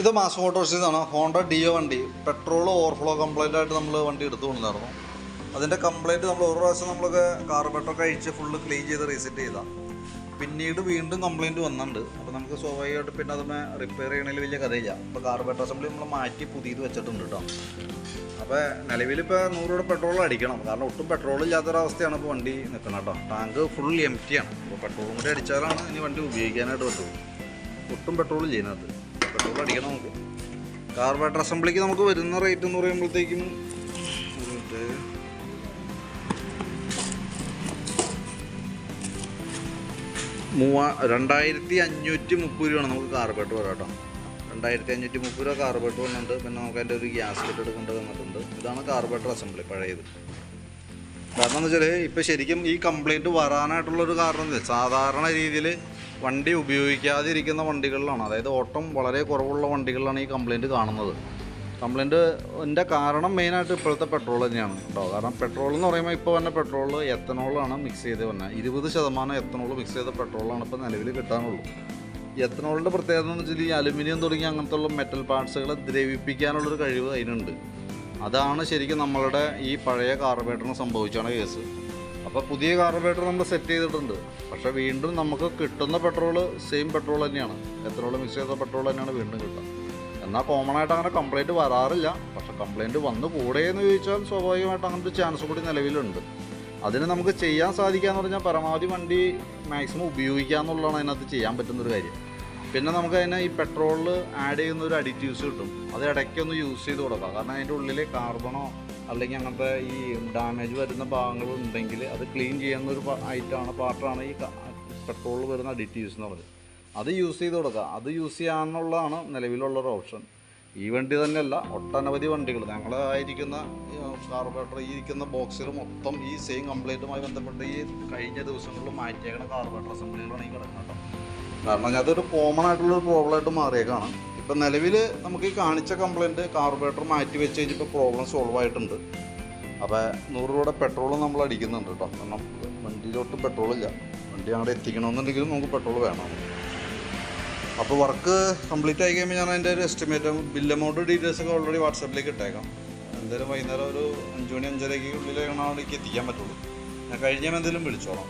ഇത് മാസ് മോട്ടോഴ്സിൽ ആണ്. ഹോണ്ട ഡിയോ വണ്ടി. പെട്രോൾ ഓവർഫ്ലോ കംപ്ലൈന്റ് ആയിട്ട് നമ്മൾ വണ്ടി എടുത്തു കൊണ്ടുവന്നായിരുന്നു അതിന്റെ കംപ്ലൈന്റ് നമ്മൾ ഒരു പ്രാവശ്യം നമ്മളൊക്കെ കാർബറേറ്ററൊക്കെ അഴിച്ച് ഫുള്ള് ക്ലീൻ ചെയ്ത് റീസെറ്റ് ചെയ്താൽ പിന്നീട് വീണ്ടും കംപ്ലൈന്റ് വന്നിട്ടുണ്ട്. അപ്പോൾ നമുക്ക് സ്വാഭാവികമായിട്ട് പിന്നെ അതുമേ റിപ്പയർ ചെയ്യണതിൽ വലിയ കഥയില്ല. അപ്പോൾ കാർബറേറ്റർ അസംബ്ലി നമ്മൾ മാറ്റി പുതിയത് വെച്ചിട്ടുണ്ട് കേട്ടോ അപ്പോൾ നിലവിൽ ഇപ്പോൾ നൂറ് രൂപ പെട്രോൾ അടിക്കണം. കാരണം ഒട്ടും പെട്രോൾ ഇല്ലാത്തൊരവസ്ഥയാണ് ഇപ്പോൾ വണ്ടി നിൽക്കുന്നത് കേട്ടോ ടാങ്ക് ഫുൾ എം ടി ആണ്. അപ്പോൾ പെട്രോളും കൂടി അടിച്ചാലാണ് ഇനി വണ്ടി ഉപയോഗിക്കാനായിട്ട് പറ്റുള്ളൂ. ഒട്ടും പെട്രോൾ ചെയ്യുന്നത് പെട്രോൾ അടിക്കണം നമുക്ക്. കാർബറേറ്റർ അസംബ്ലിക്ക് നമുക്ക് വരുന്ന റേറ്റ് എന്ന് പറയുമ്പോഴത്തേക്കും. മൂവാ രണ്ടായിരത്തി അഞ്ഞൂറ്റി മുപ്പത് രൂപയാണ് നമുക്ക് കാർബറേറ്റർ വരാം കേട്ടോ. രണ്ടായിരത്തി അഞ്ഞൂറ്റി മുപ്പത് രൂപ കാർബറേറ്റർ വന്നിട്ടുണ്ട്. പിന്നെ നമുക്ക് അതിന്റെ ഒരു ഗ്യാസ് കെട്ട് എടുക്കേണ്ടത് വന്നിട്ടുണ്ട്. ഇതാണ് കാർബറേറ്റർ അസംബ്ലി പഴയത്. കാരണം എന്ന് വെച്ചാൽ ഇപ്പോൾ ശരിക്കും ഈ കംപ്ലൈന്റ് വരാനായിട്ടുള്ളൊരു കാരണം എന്താ? സാധാരണ രീതിയിൽ വണ്ടി ഉപയോഗിക്കാതിരിക്കുന്ന വണ്ടികളിലാണ്. അതായത് ഓട്ടം വളരെ കുറവുള്ള വണ്ടികളിലാണ് ഈ കംപ്ലൈന്റ് കാണുന്നത്. കംപ്ലയിന്റിന്റെ കാരണം മെയിനായിട്ട് ഇപ്പോഴത്തെ പെട്രോൾ തന്നെയാണ് കേട്ടോ. കാരണം പെട്രോൾ എന്ന് പറയുമ്പോൾ ഇപ്പോൾ തന്നെ പെട്രോൾ എത്തനോളാണ് മിക്സ് ചെയ്ത് വന്നത് ഇരുപത് ശതമാനം എത്തനോൾ മിക്സ് ചെയ്ത പെട്രോളാണ് ഇപ്പോൾ നിലവിൽ കിട്ടാനുള്ളൂ. എത്തനോളിന്റെ പ്രത്യേകത എന്ന് വെച്ചാൽ ഈ അലുമിനിയം തുടങ്ങിയ അങ്ങനത്തുള്ള മെറ്റൽ പാർട്സുകളെ ദ്രവിപ്പിക്കാനുള്ളൊരു കഴിവ് അതിനുണ്ട്. അതാണ് ശരിക്കും നമ്മളുടെ ഈ പഴയ കാർബേറ്ററിന് സംഭവിച്ചാണ് കേസ് അപ്പോൾ പുതിയ കാർബറേറ്റർ നമ്മൾ സെറ്റ് ചെയ്തിട്ടുണ്ട്. പക്ഷേ വീണ്ടും നമുക്ക് കിട്ടുന്ന പെട്രോൾ സെയിം പെട്രോൾ തന്നെയാണ്. എത്രയോളം മിക്സ് ചെയ്ത പെട്രോൾ തന്നെയാണ് വീണ്ടും കിട്ടുക. എന്നാൽ കോമൺ ആയിട്ട് അങ്ങനെ കംപ്ലൈന്റ് വരാറില്ല. പക്ഷേ കംപ്ലൈന്റ് വന്നു കൂടെ എന്ന് ചോദിച്ചാൽ സ്വാഭാവികമായിട്ട് അങ്ങനത്തെ ചാൻസ് കൂടി നിലവിലുണ്ട്. അതിന് നമുക്ക് ചെയ്യാൻ സാധിക്കാന്ന് പറഞ്ഞാൽ പരമാവധി വണ്ടി മാക്സിമം ഉപയോഗിക്കുക എന്നുള്ളതാണ് അതിനകത്ത് ചെയ്യാൻ പറ്റുന്നൊരു കാര്യം. പിന്നെ നമുക്ക് അതിന് ഈ പെട്രോളിൽ ആഡ് ചെയ്യുന്ന ഒരു അഡിറ്റീവ്സ് കിട്ടും. അത് ഇടയ്ക്കൊന്ന് യൂസ് ചെയ്ത് കൊടുക്കാം. കാരണം അതിന്റെ ഉള്ളിൽ കാർബണോ അല്ലെങ്കിൽ അങ്ങനത്തെ ഈ ഡാമേജ് വരുന്ന ഭാഗങ്ങൾ ഉണ്ടെങ്കിൽ അത് ക്ലീൻ ചെയ്യുന്ന ഒരു ഐറ്റമാണ് പാർട്ടാണ് ഈ പെട്രോളിൽ വരുന്ന അഡിറ്റീവ്സ് എന്ന് പറയുന്നത് അത് യൂസ് ചെയ്ത് കൊടുക്കുക അത് യൂസ് ചെയ്യാമെന്നുള്ളതാണ് നിലവിലുള്ളൊരു ഓപ്ഷൻ ഈ വണ്ടി തന്നെയല്ല ഒട്ടനവധി വണ്ടികൾ ഞങ്ങൾ ആയിരിക്കുന്ന കാർബറേറ്റർ ഈ ഇരിക്കുന്ന ബോക്സിൽ മൊത്തം ഈ സെയിം കംപ്ലൈന്റുമായി ബന്ധപ്പെട്ട് ഈ കഴിഞ്ഞ ദിവസങ്ങളിൽ മാറ്റിയേക്കുന്ന കാർബറേറ്റർ അസംബ്ലികളാണ് ഈ കിടക്കുന്നത് കാരണം അതൊരു കോമൺ ആയിട്ടുള്ളൊരു പ്രോബ്ലം ആയിട്ട് മാറിയേക്കാണ്. ഇപ്പം നിലവിൽ നമുക്ക് ഈ കാണിച്ച കംപ്ലൈന്റ് കാർബറേറ്റർ മാറ്റി വെച്ച് കഴിഞ്ഞപ്പോൾ പ്രോബ്ലം സോൾവ് ആയിട്ടുണ്ട്. അപ്പോൾ നൂറ് രൂപയുടെ പെട്രോൾ നമ്മൾ അടിക്കുന്നുണ്ട് കേട്ടോ. കാരണം വണ്ടിയിലോട്ട് പെട്രോൾ ഇല്ല. വണ്ടി അങ്ങോട്ട് എത്തിക്കണമെന്നുണ്ടെങ്കിലും നമുക്ക് പെട്രോൾ വേണം. അപ്പോൾ വർക്ക് കംപ്ലീറ്റ് ആയി കഴിയുമ്പോൾ ഞാൻ അതിന്റെ ഒരു എസ്റ്റിമേറ്റ് ബിൽ എമൗണ്ട് ഡീറ്റെയിൽസ് ഒക്കെ ഓൾറെഡി വാട്സാപ്പിലേക്ക് ഇട്ടേക്കാം. എന്തായാലും വൈകുന്നേരം ഒരു അഞ്ച് മണി അഞ്ചരയ്ക്ക് ഉള്ളിലേക്കാണ് അവിടേക്ക് എത്തിക്കാൻ പറ്റുള്ളൂ. ഞാൻ കഴിഞ്ഞാൽ എന്തെങ്കിലും വിളിച്ചോളാം.